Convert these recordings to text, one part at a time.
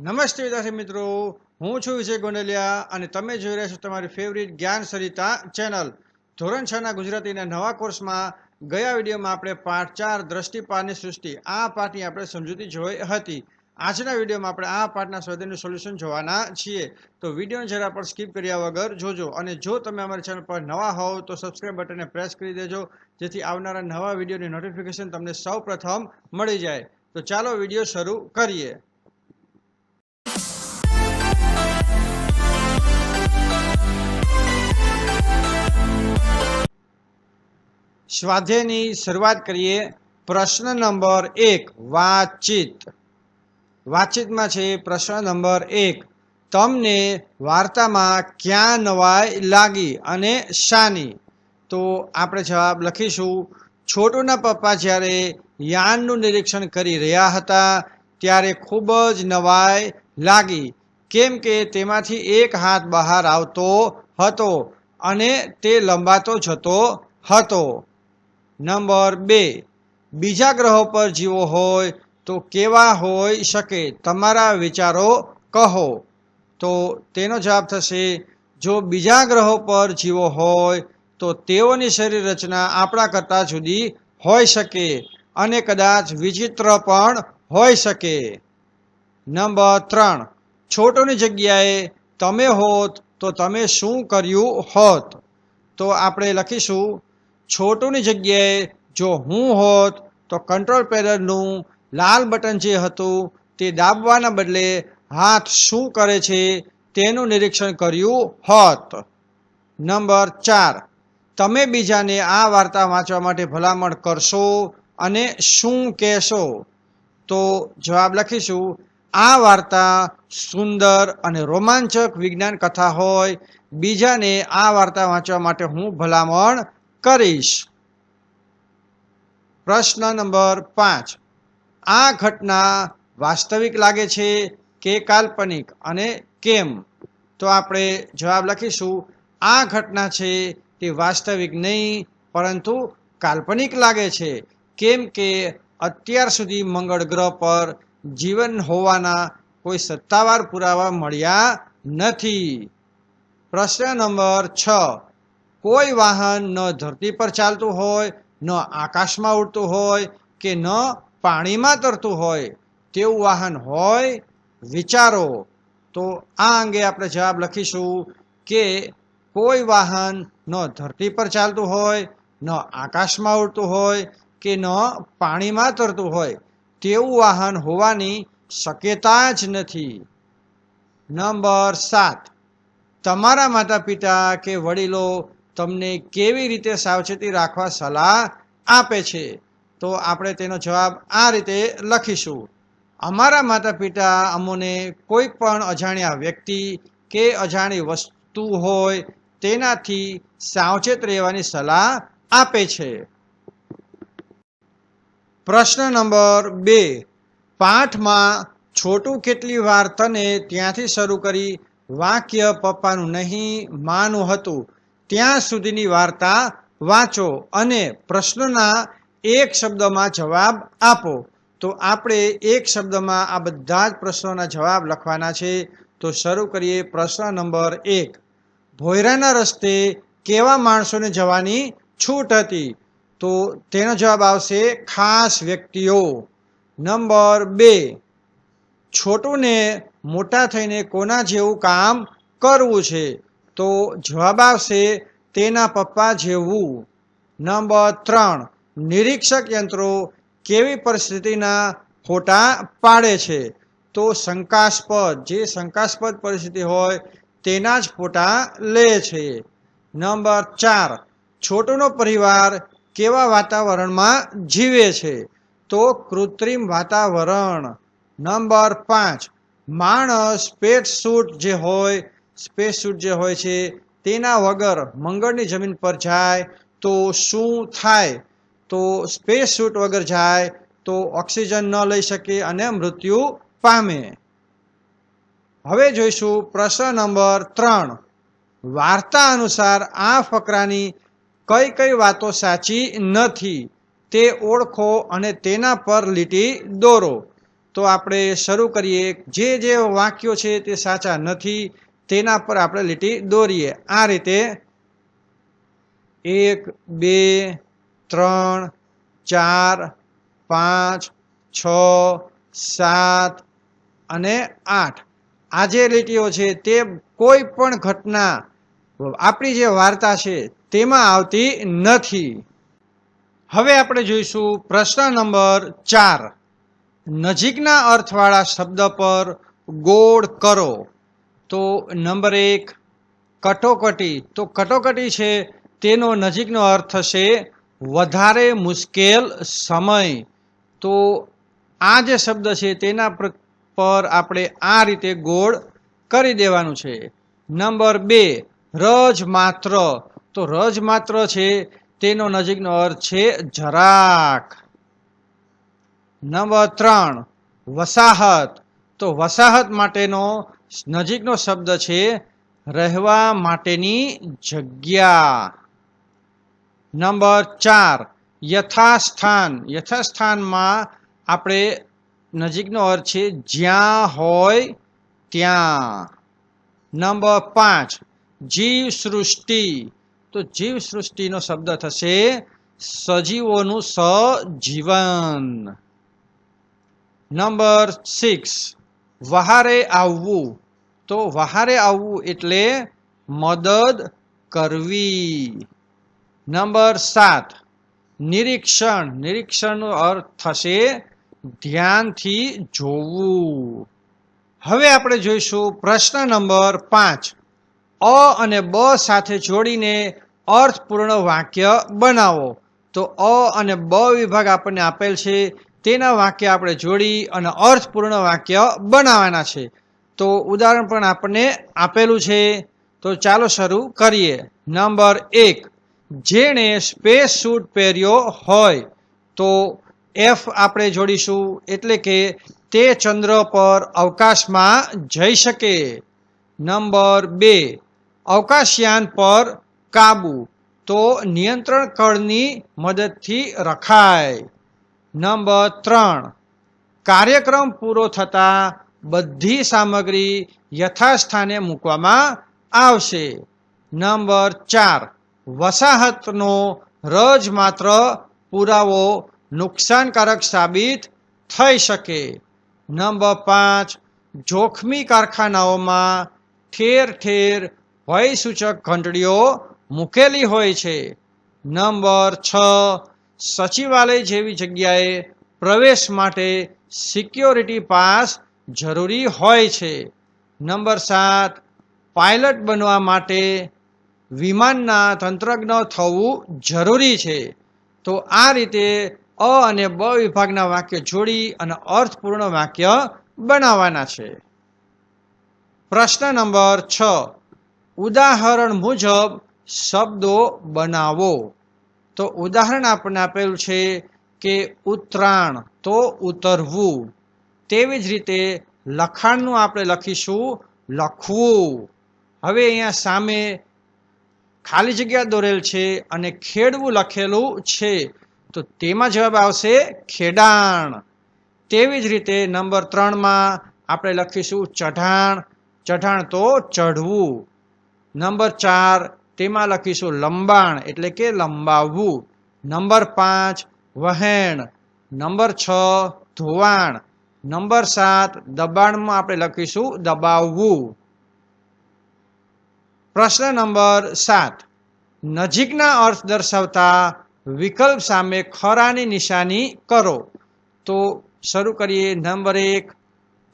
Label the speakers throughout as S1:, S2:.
S1: નમસ્તે વિદ્યાર્થી મિત્રો, હું છું વિજય ગોંડલિયા અને તમે જોઈ રહ્યા છો તમારી ફેવરિટ જ્ઞાન સરિતા ચેનલ ધોરણ છ ના ગુજરાતીના નવા કોર્સમાં ગયા વિડીયોમાં આપણે પાઠ ચાર દ્રષ્ટિપાની સૃષ્ટિ, આ પાઠની આપણે સમજૂતી જોઈ હતી. આજના વિડીયોમાં આપણે આ પાઠના સ્વાધ્યાયનું સોલ્યુશન જોવાના છીએ. તો વિડીયોને જરા પણ સ્કીપ કર્યા વગર જોજો અને જો તમે અમારી ચેનલ પર નવા હોવ તો સબસ્ક્રાઈબ બટનને પ્રેસ કરી દેજો, જેથી આવનારા નવા વિડીયોની નોટિફિકેશન તમને સૌ મળી જાય. તો ચાલો વીડિયો શરૂ કરીએ. સ્વાધ્યાયની શરૂઆત કરીએ. પ્રશ્ન નંબર એક, વાતચીત. વાતચીતમાં છે પ્રશ્ન નંબર એક, તમને વાર્તામાં ક્યાં નવાઈ લાગી અને શાની? તો આપણે જવાબ લખીશું. છોટુના પપ્પા જ્યારે યાનનું નિરીક્ષણ કરી રહ્યા હતા, ત્યારે ખૂબ જ નવાઈ લાગી. કેમ કે તેમાંથી એક હાથ બહાર આવતો હતો અને તે લંબાતો જતો હતો. નંબર બે, બીજા ગ્રહો પર જીવો હોય તો કેવા હોઈ શકે તમારા વિચારો કહો. તો તેનો જવાબ થશે, જો બીજા ગ્રહો પર જીવો હોય તો તેઓની શરીર રચના આપણા કરતાં જુદી હોઈ શકે અને કદાચ વિચિત્ર પણ હોઈ શકે. નંબર ત્રણ, છોટોની જગ્યાએ તમે હોત તો તમે શું કર્યું હોત? તો આપણે લખીશું છોટુની જગ્યાએ જો હું હોત તો કંટ્રોલ પેનલનું લાલ બટન જે હતું તે દાબવાના બદલે હાથ શું કરે છે તેનું નિરીક્ષણ કર્યું હોત. નંબર ચાર. તમે બીજાને આ વાર્તા વાંચવા માટે ભલામણ કરશો અને શું કહેશો? તો જવાબ લખીશું. આ વાર્તા સુંદર અને રોમાંચક વિજ્ઞાન કથા હોય. બીજાને આ વાર્તા વાંચવા માટે હું ભલામણ કરીશ. પ્રશ્ન નંબર પાંચ. આ ઘટના વાસ્તવિક લાગે છે કે કાલ્પનિક અને કેમ? તો આપણે જવાબ લખીશું, આ ઘટના છે તે વાસ્તવિક નહીં, પરંતુ કાલ્પનિક લાગે છે. કેમ કે અત્યાર સુધી મંગળ ગ્રહ પર જીવન હોવાના કોઈ સત્તાવાર પુરાવા મળ્યા નથી. પ્રશ્ન નંબર છ. કોઈ વાહન ન ધરતી પર ચાલતું હોય, ન આકાશમાં ઉડતું હોય કે ન પાણીમાં તરતું હોય, તેવું વાહન હોય, વિચારો. તો આ અંગે આપણે જવાબ લખીશું કે કોઈ વાહન ન ધરતી પર ચાલતું હોય, ન આકાશમાં ઉડતું હોય કે ન પાણીમાં તરતું હોય, તેવું વાહન હોવાની શક્યતા જ નથી. નંબર સાત. તમારા માતા પિતા કે વડીલો તમને કેવી રીતે સાવચેતી રાખવા સલાહ આપે છે? તો આપણે તેનો જવાબ આ રીતે લખીશું. અમારા માતા પિતા અમોને કોઈ પણ અજાણ્યા વ્યક્તિ કે અજાણી વસ્તુ હોય તેનાથી સાવચેત રહેવાની સલાહ આપે છે. પ્રશ્ન નંબર બે. પાઠમાં છોટું કેટલી વાર તને ત્યાંથી શરૂ કરી વાક્ય પપ્પાનું નહીં માનું હતું? ત્યાં સુધીની વાર્તા વાંચો અને પ્રશ્નના એક શબ્દમાં જવાબ આપો. તો આપણે એક શબ્દમાં આ બધા જ પ્રશ્નોના જવાબ લખવાના છે. તો શરૂ કરીએ પ્રશ્ન નંબર એક. ભોયરાના રસ્તે કેવા માણસોને જવાની છૂટ હતી? તો તેનો જવાબ આવશે ખાસ વ્યક્તિઓ. નંબર બે. છોટુને મોટા થઈને કોના જેવું કામ કરવું છે? તો જવાબ આવશે તેના પપ્પા જેવું. નંબર ત્રણ, નિરીક્ષક યંત્રો કેવી પરિસ્થિતિના ફોટા પાડે છે? તો શંકાસ્પદ, જે શંકાસ્પદ પરિસ્થિતિ હોય તેના જ ફોટા લે છે. નંબર ચાર, છોટુનો પરિવાર કેવા વાતાવરણમાં જીવે છે? તો કૃત્રિમ વાતાવરણ. નંબર પાંચ, માણસ, પેટ સૂટ જે હોય સ્પેસ સૂટ જે હોય છે, તેના વગર મંગળની જમીન પર જાય તો શું થાય? તો સ્પેસ સૂટ વગર જાય તો ઓક્સિજન ન લઈ શકે અને મૃત્યુ પામે. હવે જોઈશું પ્રશ્ન નંબર ત્રણ. વાર્તા અનુસાર આ ફકરાની કઈ કઈ વાતો સાચી નથી? તે ઓળખો અને તેના પર લીટી દોરો. તો આપણે શરૂ કરીએ. જે જે વાક્યો છે તે સાચા નથી તેના પર આપણે લીટી દોરીએ. આ રીતે એક, બે, ત્રણ, ચાર, પાંચ, છ, સાત અને આઠ. આ જે લીટીઓ છે તે કોઈ પણ ઘટના, આપણી જે વાર્તા છે તેમાં આવતી નથી. હવે આપણે જોઈશું પ્રશ્ન નંબર ચાર. નજીકના અર્થવાળા શબ્દ પર ગોળ કરો. તો નંબર એક, કટોકટી. તો કટોકટી છે, તેનો નજીકનો અર્થ થશે વધારે મુશ્કેલ સમય. તો આ જે શબ્દ છે, તેના પર- આપણે આ રીતે ગોળ કરી દેવાનું છે. નંબર બે, રજ માત્ર. તો રજ માત્ર છે, તેનો નજીકનો અર્થ છે, જરાક. નંબર ત્રણ, વસાહત. તો વસાહત માટેનો નજીકનો શબ્દ છે, રહેવા માટેની જગ્યા નંબર ચાર, યથાસ્થાન યથાસ્થાનમાં આપણે નજીકનો અર્થ છે, જ્યાં હોય ત્યાં નંબર પાંચ જીવ સૃષ્ટિ તો જીવ સૃષ્ટિનો શબ્દ થશે, સજીવોનું સજીવન નંબર સિક્સ વહારે આવવું. તો વહારે આવવું એટલે મદદ કરવી. નંબર સાત. નિરીક્ષણ. નિરીક્ષણનો અર્થ થશે ધ્યાનથી જોવું. હવે આપણે જોઈશું પ્રશ્ન નંબર પાંચ. અ અને બ સાથે જોડીને અર્થપૂર્ણ વાક્ય બનાવો. તો અ અને બ વિભાગ આપણને આપેલ છે તેના વાક્ય આપણે જોડી અને અર્થપૂર્ણ વાક્ય બનાવવાના છે. તો ઉદાહરણ પણ આપણને આપેલું છે. તો ચાલો શરૂ કરીએ. નંબર એક. જેણે સ્પેસ સૂટ પહેર્યો હોય, તો એફ આપણે જોડીશું. એટલે કે તે ચંદ્ર પર અવકાશમાં જઈ શકે. નંબર બે. અવકાશયાન પર કાબુ. તો નિયંત્રણ કળની મદદથી રખાય. નંબર ત્રણ. કાર્યક્રમ પૂરો થતાં બધી સામગ્રી યથાસ્થાને મૂકવામાં આવશે. નંબર ચાર. વસાહતનો રજ માત્ર પુરાવો નુકસાનકારક સાબિત થઈ શકે. નંબર પાંચ. જોખમી કારખાનાઓમાં ઠેર ઠેર ભયસૂચક ઘંટડીઓ મૂકેલી હોય છે. નંબર છ. સચિવાલય જેવી જગ્યાએ પ્રવેશ માટે સિક્યોરિટી પાસ જરૂરી હોય છે. નંબર સાત પાયલટ બનવા માટે વિમાનના તંત્રજ્ઞ થવું જરૂરી છે. તો આ રીતે અ અને બ વિભાગના વાક્ય જોડી અને અર્થપૂર્ણ વાક્ય બનાવવાના છે. પ્રશ્ન નંબર છ, ઉદાહરણ મુજબ શબ્દો બનાવો. તો ઉદાહરણ આપણને આપેલું છે કે ઉતરાણ તો ઉતરવું. તેવી જ રીતે લખાણનું આપણે લખીશું લખવું. હવે અહીંયા સામે ખાલી જગ્યા દોરેલ છે અને ખેડવું લખેલું છે. તો તેમાં જવાબ આવશે ખેડાણ. તેવી જ રીતે નંબર ત્રણમાં આપણે લખીશું ચઢાણ. ચઢાણ તો ચઢવું. નંબર ચાર તેમાં લખીશું લંબાણ એટલે કે લંબાવવું. નંબર પાંચ, વહેણ. નંબર છ, ધોવાણ. નંબર સાત, દબાણમાં આપણે લખીશું દબાવવું. પ્રશ્ન નંબર સાત. નજીકના અર્થ દર્શાવતા વિકલ્પ સામે ખરાની નિશાની કરો. તો શરૂ કરીએ નંબર એક.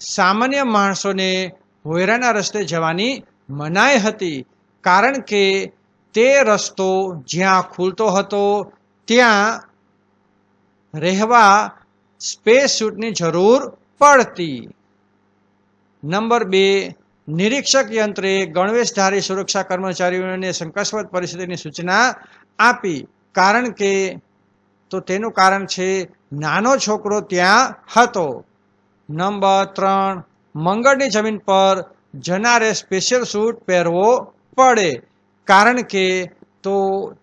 S1: સામાન્ય માણસોને હોયરાના રસ્તે જવાની મનાઈ હતી. કારણ કે તે રસ્તો જ્યાં ખુલતો હતો, ત્યાં રહેવા સ્પેસ સૂટની જરૂર પડતી. નંબર બે, નિરીક્ષક યંત્રે ગણવેશધારી સુરક્ષા કર્મચારીઓને શંકાસ્પદ પરિસ્થિતિની સૂચના આપી. કારણ કે તો તેનું કારણ છે, નાનો છોકરો ત્યાં હતો. નંબર ત્રણ, મંગળની જમીન પર જનારે સ્પેશિયલ સૂટ પહેરવો પડે. કારણ કે તો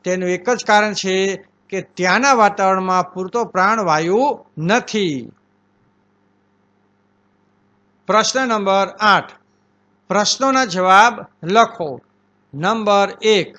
S1: તેનું એક જ કારણ છે કે ત્યાંના વાતાવરણમાં પૂરતો પ્રાણવાયુ નથી. પ્રશ્ન નંબર આઠ. પ્રશ્નોના જવાબ લખો. નંબર એક.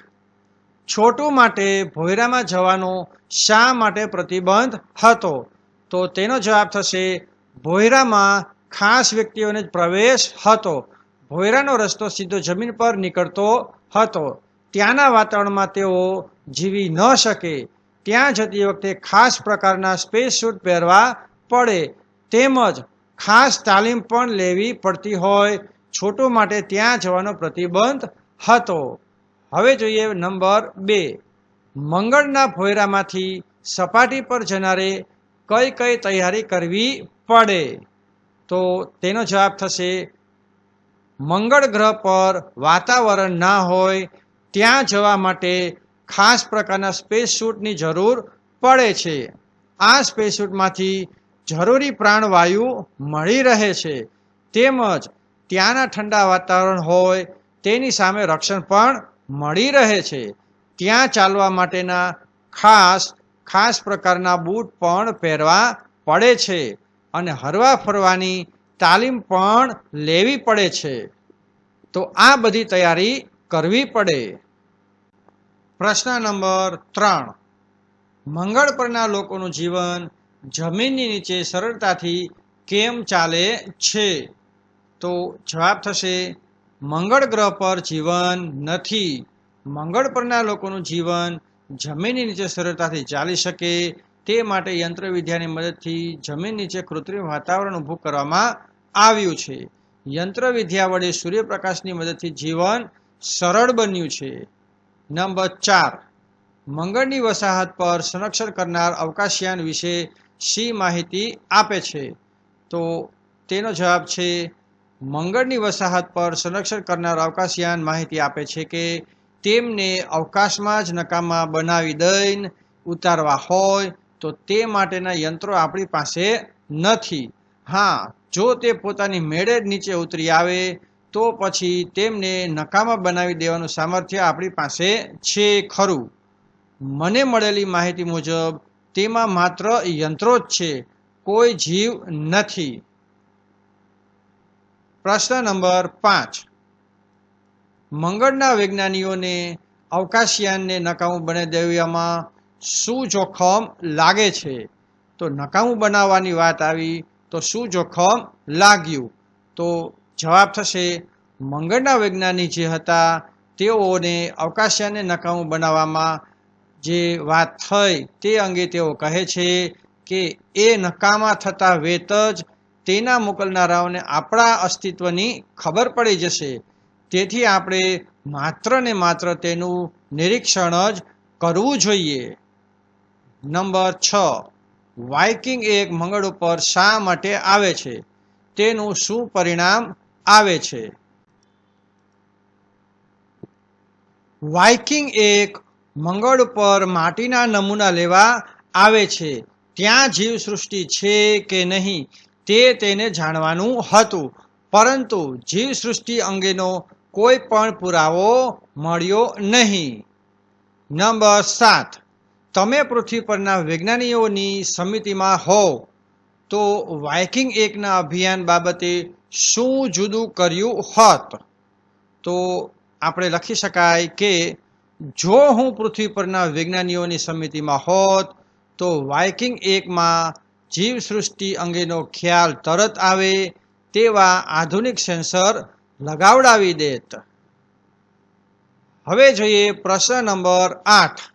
S1: છોટું માટે ભોયરામાં જવાનો શા માટે પ્રતિબંધ હતો? તો તેનો જવાબ થશે, ભોયરામાં ખાસ વ્યક્તિઓને જ પ્રવેશ હતો. ભોયરાનો રસ્તો સીધો જમીન પર નીકળતો હતો. ત્યાંના વાતાવરણમાં તેઓ જીવી ન શકે. ત્યાં જતી વખતે ખાસ પ્રકારના સ્પેસ સૂટ પહેરવા પડે. તેમજ ખાસ તાલીમ પણ લેવી પડતી હોય. છોટું માટે ત્યાં જવાનો પ્રતિબંધ હતો. હવે જોઈએ નંબર બે. મંગળના ભોયરામાંથી સપાટી પર જનારે કઈ કઈ તૈયારી કરવી પડે? તો તેનો જવાબ થશે મંગળ ગ્રહ પર વાતાવરણ ના હોય, ત્યાં જવા માટે ખાસ પ્રકારના સ્પેસ સૂટની જરૂર પડે છે. આ સ્પેસ સૂટમાંથી જરૂરી પ્રાણવાયુ મળી રહે છે. તેમજ ત્યાંના ઠંડા વાતાવરણ હોય, તેની સામે રક્ષણ પણ મળી રહે છે. ત્યાં ચાલવા માટેના ખાસ ખાસ પ્રકારના બૂટ પણ પહેરવા પડે છે. અને હરવા ફરવાની તાલીમ પણ લેવી પડે છે. તો આ બધી તૈયારી કરવી પડે. પ્રશ્ન નંબર ત્રણ. મંગળ પરના લોકોનું જીવન જમીનની નીચે સરળતાથી કેમ ચાલે છે? તો જવાબ થશે, મંગળ ગ્રહ પર જીવન નથી. મંગળ પરના લોકોનું જીવન જમીનની નીચે સરળતાથી ચાલી શકે તે માટે યંત્રવિદ્યાની મદદથી જમીન નીચે કૃત્રિમ વાતાવરણ ઊભું કરવામાં આવ્યું છે. યંત્રવિદ્યા વડે સૂર્યપ્રકાશની મદદથી જીવન સરળ બન્યું છે. નંબર ચાર. મંગળની વસાહત પર સંરક્ષણ કરનાર અવકાશયાન વિશે શી માહિતી આપે છે? તો તેનો જવાબ છે, મંગળની વસાહત પર સંરક્ષણ કરનાર અવકાશયાન માહિતી આપે છે કે તેમને અવકાશમાં જ નકામા બનાવી દઈને ઉતારવા હોય તો તે માટેના યંત્રો આપણી પાસે નથી. હા જો તે પોતાની મેળે નીચે ઉતરી આવે, તો પછી તેમને નકામા બનાવી દેવાનું સામર્થ્ય આપણી પાસે છે ખરું. મને મળેલી માહિતી મુજબ, તેમાં માત્ર યંત્રો જ છે, કોઈ જીવ નથી. પ્રશ્ન નંબર પાંચ. મંગળના વૈજ્ઞાનિકોને અવકાશયાનને નકામું બનાવી દેવામાં શું જોખમ લાગે છે? તો નકામું બનાવવાની વાત આવી તો શું જોખમ લાગ્યું? તો જવાબ થશે, મંગળના વૈજ્ઞાનિક જે હતા, તેઓને અવકાશયાનને નકામું બનાવવામાં જે વાત થઈ તે અંગે તેઓ કહે છે કે એ નકામા થતા વેત જ તેના મોકલનારાઓને આપણા અસ્તિત્વની ખબર પડી જશે. તેથી આપણે માત્ર ને માત્ર તેનું નિરીક્ષણ જ કરવું જોઈએ. નંબર છ. વાઇકિંગ એક મંગળ ઉપર શા માટે આવે છે? તેનું શું પરિણામ આવે છે? વાઇકિંગ એક મંગળ ઉપર માટીના નમૂના લેવા આવે છે. ત્યાં જીવસૃષ્ટિ છે કે નહીં તે તેને જાણવાનું હતું. પરંતુ જીવસૃષ્ટિ અંગેનો કોઈ પણ પુરાવો મળ્યો નહીં. નંબર સાત. તમે પૃથ્વી પરના વિજ્ઞાનીઓની સમિતિમાં હો, તો વાઇકિંગ એકના અભિયાન બાબતે શું જુદું કર્યું હોત? તો આપણે લખી શકાય કે, જો હું પૃથ્વી પરના વિજ્ઞાનીઓની સમિતિમાં હોત, તો વાઇકિંગ એકમાં જીવસૃષ્ટિ અંગેનો ખ્યાલ તરત આવે, તેવા આધુનિક સેન્સર લગાવડાવી દેત. હવે જોઈએ પ્રશ્ન નંબર આઠ.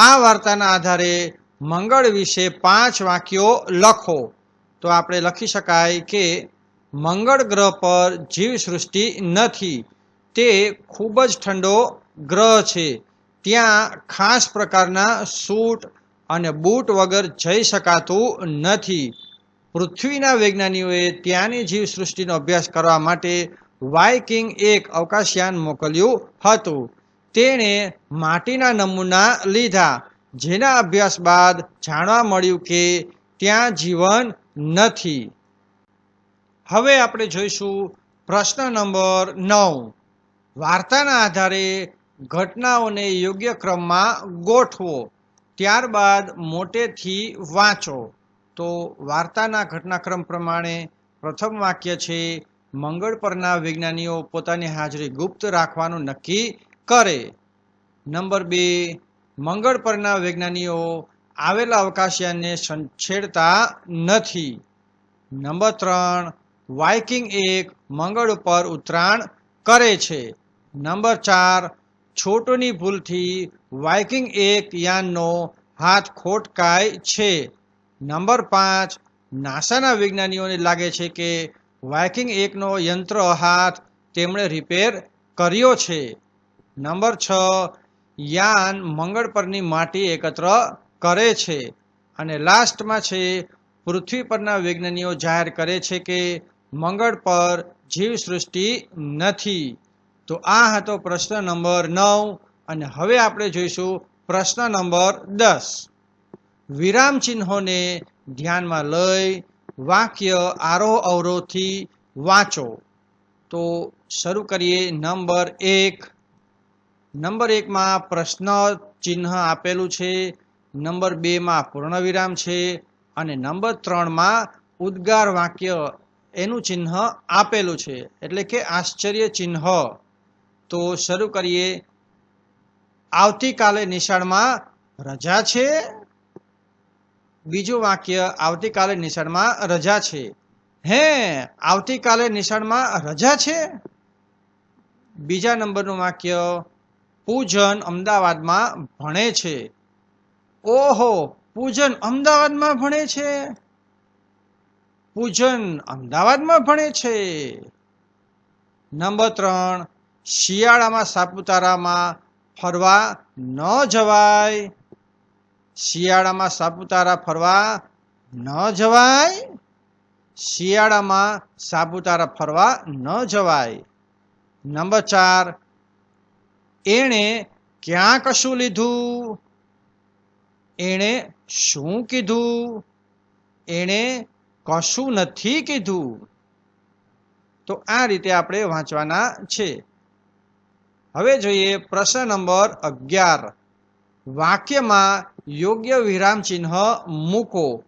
S1: આ વાર્તાના આધારે મંગળ વિશે પાંચ વાક્યો લખો. તો આપણે લખી શકાય કે મંગળ ગ્રહ પર જીવસૃષ્ટિ નથી. તે ખૂબ જ ઠંડો ગ્રહ છે. ત્યાં ખાસ પ્રકારના સૂટ અને બૂટ વગર જઈ શકાતું નથી. પૃથ્વીના વૈજ્ઞાનિકોએ ત્યાંની જીવસૃષ્ટિનો અભ્યાસ કરવા માટે વાઇકિંગ એક અવકાશયાન મોકલ્યું હતું. તેણે માટીના નમૂના લીધા, જેના અભ્યાસ બાદ જાણવા મળ્યું કે ત્યાં જીવન નથી. હવે આપણે જોઈશું પ્રશ્ન નંબર નવ. વાર્તાના આધારે ઘટનાઓને યોગ્ય ક્રમમાં ગોઠવો, ત્યારબાદ મોટેથી વાંચો. તો વાર્તાના ઘટનાક્રમ પ્રમાણે પ્રથમ વાક્ય છે, મંગળ પરના વિજ્ઞાનીઓ પોતાની હાજરી ગુપ્ત રાખવાનું નક્કી કરે. નંબર બે, મંગળ પરના વૈજ્ઞાનિકો આવેલા અવકાશયાનને છેડતા નથી. નંબર ત્રણ, વાઇકિંગ એક મંગળ ઉપર ઉતરાણ કરે છે. નંબર ચાર, છોટોની ભૂલથી વાઇકિંગ એક યાનનો હાથ ખોટકાય છે. નંબર પાંચ, નાસાના વિજ્ઞાનીઓને લાગે છે કે વાઇકિંગ એકનો યંત્ર હાથ તેમણે રિપેર કર્યો છે. નંબર છ, યાન મંગળ પરની માટી એકત્ર કરે છે. અને લાસ્ટમાં છે, પૃથ્વી પરના વિજ્ઞાનીઓ જાહેર કરે છે કે મંગળ પર જીવસૃષ્ટિ નથી. તો આ હતો પ્રશ્ન નંબર નવ અને હવે આપણે જોઈશું પ્રશ્ન નંબર દસ. વિરામ ચિહ્નોને ધ્યાનમાં લઈ વાક્ય આરોહ અવરોહથી વાંચો. તો શરૂ કરીએ નંબર એક. નંબર એકમાં પ્રશ્ન ચિહ્ન આપેલું છે. નંબર બેમાં પૂર્ણવિરામ છે. અને નંબર ત્રણમાં ઉદ્ગાર વાક્ય એનું ચિહ્ન આપેલું છે. એટલે કે આશ્ચર્ય ચિહ્ન. તો શરૂ કરીએ. આવતીકાલે નિશાળમાં રજા છે. બીજું વાક્ય આવતીકાલે નિશાળમાં રજા છે. હે, આવતીકાલે નિશાળમાં રજા છે? બીજા નંબરનું વાક્ય પૂજન અમદાવાદમાં ભણે છે. ઓહો, પૂજન અમદાવાદમાં ભણે છે? પૂજન અમદાવાદમાં ભણે છે? નંબર ત્રણ, શિયાળામાં સાપુતારામાં ફરવા ન જવાય? શિયાળામાં સાપુતારા ફરવા ન જવાય? શિયાળામાં સાપુતારા ફરવા ન જવાય? નંબર ચાર એણે ક્યાં કશું લીધું? એણે શું કીધું? એણે કશું નથી કીધું. તો આ રીતે આપણે વાંચવાના છે. હવે જોઈએ પ્રશ્ન નંબર અગિયાર. વાક્યમાં યોગ્ય વિરામ ચિહ્ન મૂકો.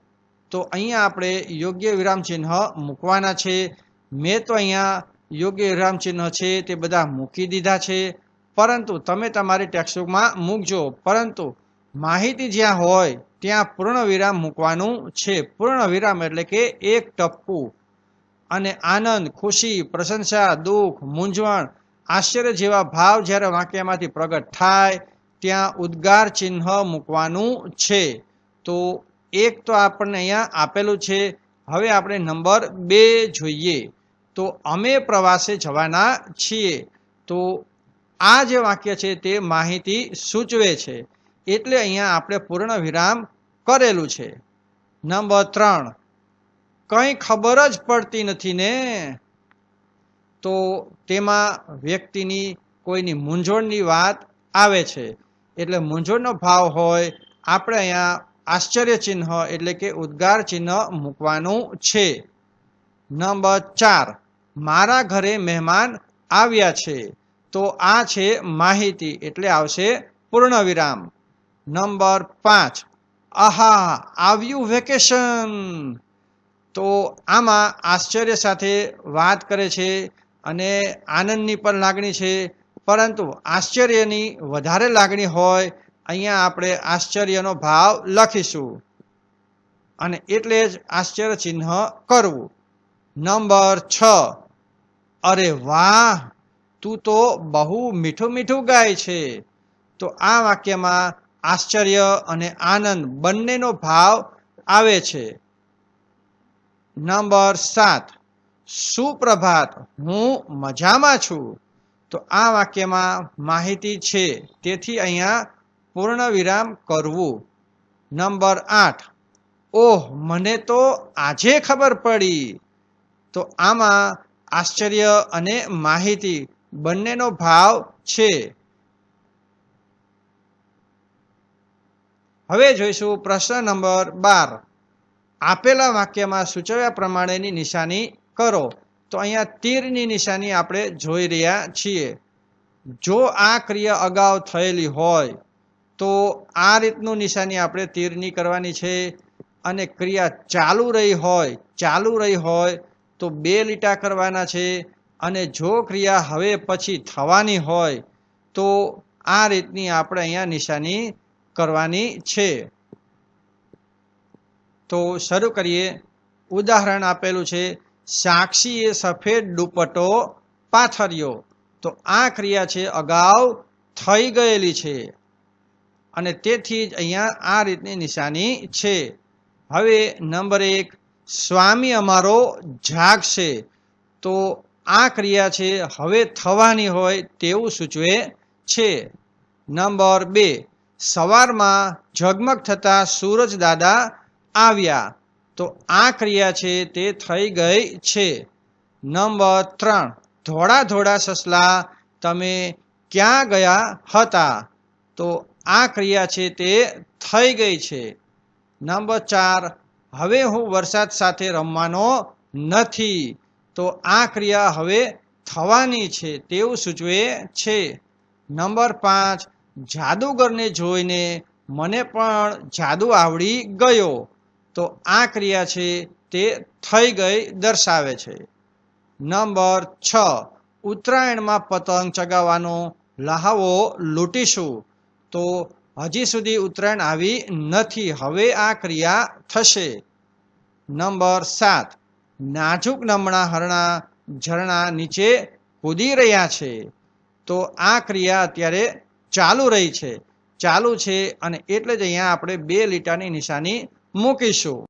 S1: તો અહીંયા આપણે યોગ્ય વિરામ ચિહ્ન મૂકવાના છે. મેં તો અહીંયા યોગ્ય વિરામ ચિહ્ન છે તે બધા મૂકી દીધા છે. પરંતુ તમે તમારી ટેક્સ્ટબુકમાં મૂકજો પરંતુ માહિતી જ્યાં હોય, ત્યાં પૂર્ણ વિરામ મૂકવાનું છે. પૂર્ણ વિરામ એટલે કે એક ટપકું અને આનંદ, ખુશી, પ્રશંસા, દુઃખ, મૂંઝવણ, આશ્ચર્ય જેવા ભાવ જ્યારે વાક્યમાંથી પ્રગટ થાય, ત્યાં ઉદ્ગાર ચિહ્ન મૂકવાનું છે. તો એક તો આપણને અહીંયા આપેલું છે. હવે આપણે નંબર બે જોઈએ. તો અમે પ્રવાસે જવાના છીએ. તો આ જે વાક્ય છે તે માહિતી સૂચવે છે. એટલે અહીંયા આપણે પૂર્ણ વિરામ કરેલું છે. નંબર ત્રણ. કંઈ ખબર જ પડતી નથી ને? તો તેમાં વ્યક્તિની કોઈની મૂંઝવણની વાત આવે છે. એટલે મૂંઝવણનો ભાવ હોય, આપણે અહીંયા આશ્ચર્ય ચિહ્ન એટલે કે ઉદ્ગાર ચિહ્ન મૂકવાનું છે. નંબર ચાર. મારા ઘરે મહેમાન આવ્યા છે. તો આ છે માહિતી એટલે આવશે પૂર્ણ વિરામ નંબર પાંચ. આહા, આવ્યું વેકેશન. તો આમાં આશ્ચર્ય સાથે વાત કરે છે અને આનંદની પણ લાગણી છે, પરંતુ આશ્ચર્યની વધારે લાગણી હોય, અહીંયા આપણે આશ્ચર્યનો ભાવ લખીશું. અને એટલે જ આશ્ચર્ય ચિહ્ન કરવું. નંબર છ. અરે વાહ! તું તો બહુ મીઠું મીઠું ગાય છે. તો આ વાક્યમાં આશ્ચર્ય અને આનંદ બંનેનો ભાવ આવે છે. નંબર સાત. સુપ્રભાત, હું મજામાં છું. તો આ વાક્યમાં માહિતી છે. તેથી અહીંયા પૂર્ણ વિરામ કરવું. નંબર આઠ. ઓહ, મને તો આજે ખબર પડી. તો આમાં આશ્ચર્ય અને માહિતી બંનેનો ભાવ છે. હવે જોઈશું પ્રશ્ન નંબર બાર. આપેલા વાક્યમાં સૂચવ્યા પ્રમાણેની નિશાની કરો. તો અહીંયા તીરની નિશાની આપણે જોઈ રહ્યા છીએ. જો આ ક્રિયા અગાઉ થયેલી હોય, તો આ રીતનું નિશાની આપણે તીરની કરવાની છે. અને ક્રિયા ચાલુ રહી હોય, ચાલુ રહી હોય, તો બે લીટા કરવાના છે. અને જો ક્રિયા હવે પછી થવાની હોય, તો આ રીતની આપણે અહીંયા નિશાની કરવાની છે. તો શરૂ કરીએ. ઉદાહરણ આપેલું છે, સાક્ષીએ સફેદ દુપટ્ટો પાથર્યો. તો આ ક્રિયા છે, અગાઉ થઈ ગયેલી છે. અને તેથી જ અહીંયા આ રીતની નિશાની છે. હવે નંબર એક, સ્વામી અમારો જાગશે. તો આ ક્રિયા છે, હવે થવાની હોય તેવું સૂચવે છે. નંબર બે, સવારમાં ઝગમગ થતા સૂરજ દાદા આવ્યા. તો આ ક્રિયા છે, તે થઈ ગઈ છે. નંબર ત્રણ ધોળા ધોળા સસલા, તમે ક્યાં ગયા હતા? તો આ ક્રિયા છે, તે થઈ ગઈ છે. નંબર ચાર, હવે હું વરસાદ સાથે રમવાનો નથી. તો આ ક્રિયા હવે થવાની છે તેવું સૂચવે છે. નંબર પાંચ, જાદુગરને જોઈને મને પણ જાદુ આવડી ગયો. તો આ ક્રિયા છે તે થઈ ગઈ દર્શાવે છે. નંબર છ, ઉત્તરાયણમાં પતંગ ચગાવવાનો લહાવો લૂંટીશું. તો હજી સુધી ઉત્તરાયણ આવી નથી. હવે આ ક્રિયા થશે. નંબર સાત નાજુક નમણા હરણા ઝરણા નીચે કૂદી રહ્યા છે. તો આ ક્રિયા અત્યારે ચાલુ રહી છે. ચાલુ છે અને એટલે જ અહીંયા આપણે બે લીટાની નિશાની મૂકીશું.